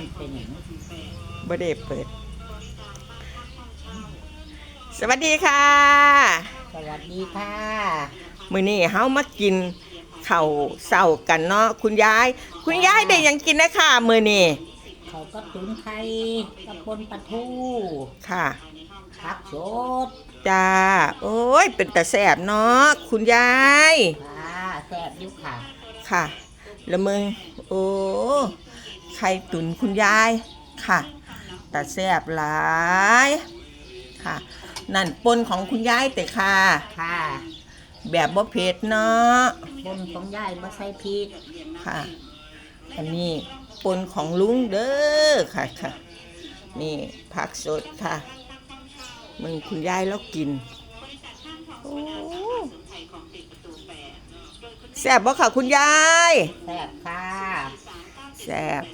มันเป็นอย่างนี้บ่ได้เปิด สวัสดีค่ะ สวัสดีค่ะ มื้อนี้เฮามากินข้าวเช้ากันเนาะคุณยาย คุณยายได้หยังกินนะค่ะมื้อนี้เขาก็ตุ๋นไข่กระปนปลาทูค่ะผักสดจ้า โอ้ย เป็นตาแสบเนาะคุณยาย ค่ะแซ่บอยุค่ะ ค่ะ แล้วมึง โอ้ ไข่ตุนคุณยายค่ะตาแสบหลายค่ะ นั่นปนของคุณยายแต่ค่ะ ค่ะแบบบ่เผ็ดเนาะบนของยายมาใส่พริกค่ะ อันนี้ปนของลุงเด้อค่ะค่ะ นี่ผักสดค่ะ มึงคุณยายแล้วกินโอ้แซ่บบ่ค่ะคุณยาย แซ่บค่ะ แซ่บ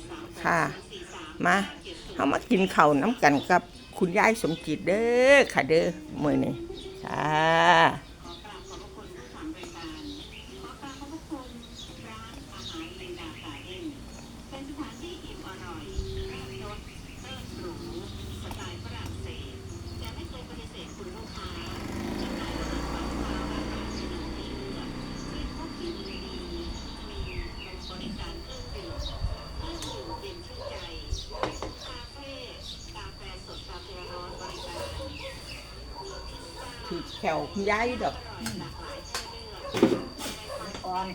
ค่ะ มาเฮามากินข้าวน้ำกันกับคุณยายสมจิตเด้อค่ะเด้อมื้อนี้ค่ะ คือ แถวคุณยายอยู่ดอกก่อน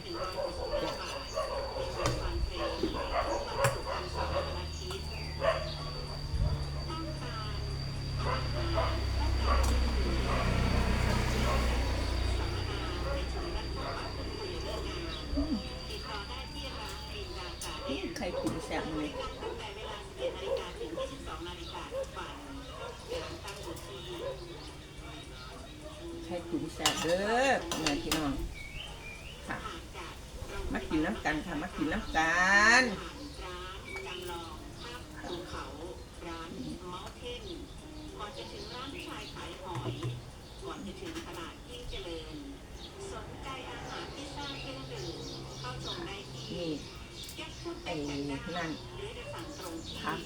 ไข่ขุ่นแซ่บเลย ข่ขุ่นแซ่บเด้อแม่พี่น้องค่ะมากินน้ำกันค่ะมากินน้ำกันนี่ ไอ้นั่นพัก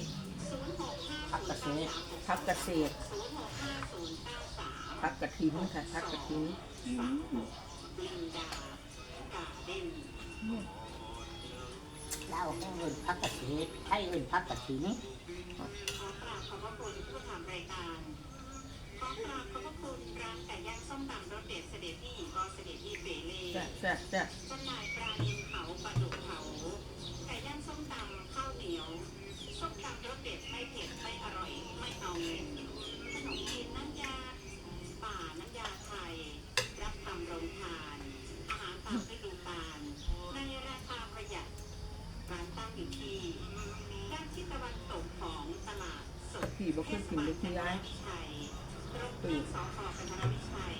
ผักกระเสพักเกษตรพักกระถินค่ะพักกระถินเล่าให้เอินผักกระเสดให้เอินผักกระถินแซ่บแซ่บแซ่บจำหน่ายปลานิลเผาปลาดุกเผา ตะวันตกของตลาดสดพี่บ่เคยกินเลยคุณยายวิชัยตรงที่สพกันธรวิชัย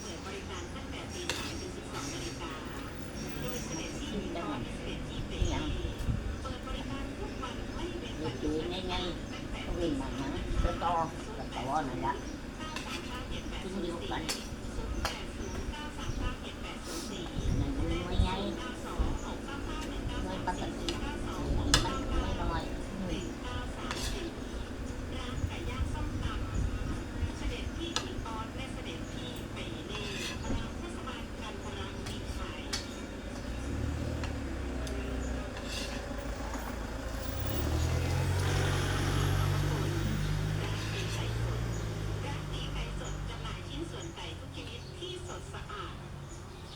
เปิดบริการตั้งแต่ตีสามถึงสิบสองนาฬิกาโดยเสด็จที่ตอนเสด็จที่เปรีเปิดบริการทุกวันไม่เว้น เด็ วั ก นห ดู ยุด ง่ายๆก็วิ่งมาหนังกระตอกระตอนั่นละกินเดียวกันนั่นมันไม่ไงไม่ปกติมันไม่น้อย เสด็จที่หินอ่อนและเสด็จที่เปเล่พระเทศบาลกันธรวิชัย ร้านตีไก่สดจำหน่ายชิ้นส่วนไก่ทุกชนิดที่สดสะอาด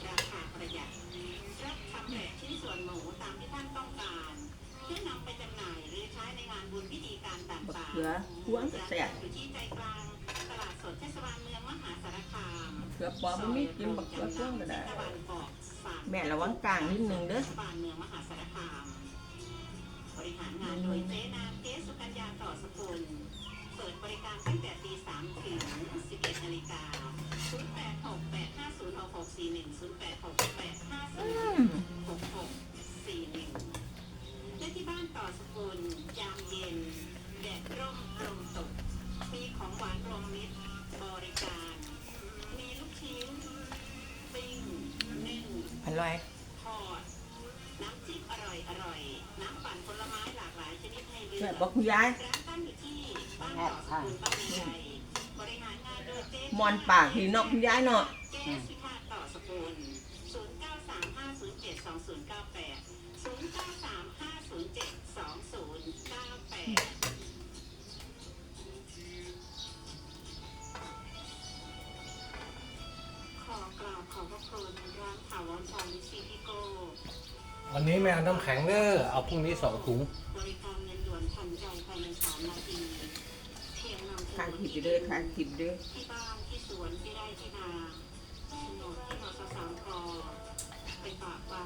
ราคาประหยัด รับชำแหละชิ้นส่วนหมูตามที่ท่านต้องการเพื่อนำไปจำหน่ายหรือใช้ในงานบุญพิธีการต่ บักางเขือพวงๆแซ่บอยู่ที่ใจกลางตลาดสดเทศบาลเมืองมหาสารคามเขือปอบ่มีกินบักเขือพวงก็ได้ตะวันออกฝากแม่ระวังกลางนิดนึงเด้อเทศบาลเมืองม น้ำจิ้มอร่อยอร่อยน้ำปั่นผลไม้หลากหลายชนิดให้เลือกซ่บบอกคุณยายร้านตั้งอยู่ที่บ้านแอเกาะบสค่ะกุลบ้านใหญ่บริหารงานโดยเจ๊มอนปากพี่เนาะคุณยายเนาะเจ๊สุภาพต่อสกุล0 9 3 5 0 7 2 0 9 8 0 9 3 5 0 7 วันนี้ไม่เอาน้ำแข็งเด้อเอาพรุ่งนี้สองถุงบริการเงินด่วนทันใจภายในสามนาทีเพียงนำโททางรผิดเด้อทางผิดเด้อที่บ้านที่สวนที่ไร่ที่นาโฉนดที่นสสามกไปฝากไว้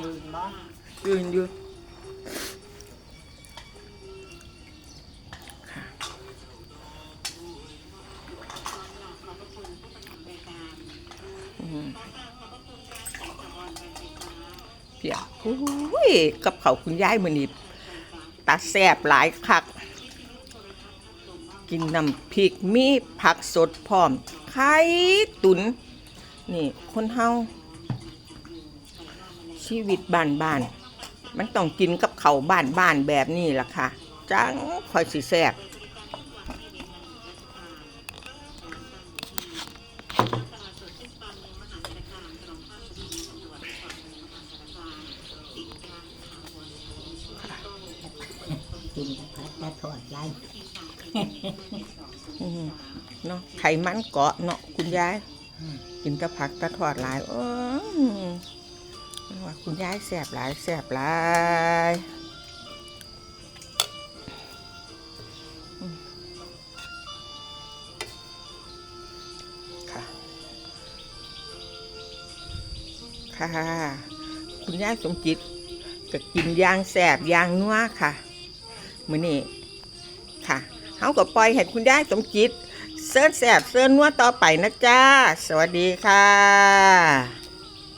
รการไฟฟ้าเพียโอ้ยกับเขาคุณยายมือนีตาแซ่บหลายคัก กินน้ำพริกมีผักสดพร้อม ไข่ตุน นี่ คนเฮา ชีวิตบ้านบ้านๆมันต้องกินกับเขาวบ้านบ้านๆแบบนี้ล่ะค่ะ จังคอยสิแซ่บตลาดสดเทศบาลเมืองมหาสารคามตรงข้ามสถานีตำรวจภูธรเมืองมหาสารคามติดร้านถาวรพรลิซีพิโก้กินพัดแต่ทอดยายอืมเนาะไขมันเกาะเนาะคุณยาย กินแตะผักแตะทอดหลายเออว่า คุณยายแสบหลายแสบหลายค่ะค่ะคุณยายสมจิตก็กินยางแสบยางนัวค่ะมือนี้ค่ะเฮาก็ปล่อยให้คุณยายสมจิตเสิร์ชแสบเสิร์ชนัวต่อไปนะจ้า สวัสดีค่ะ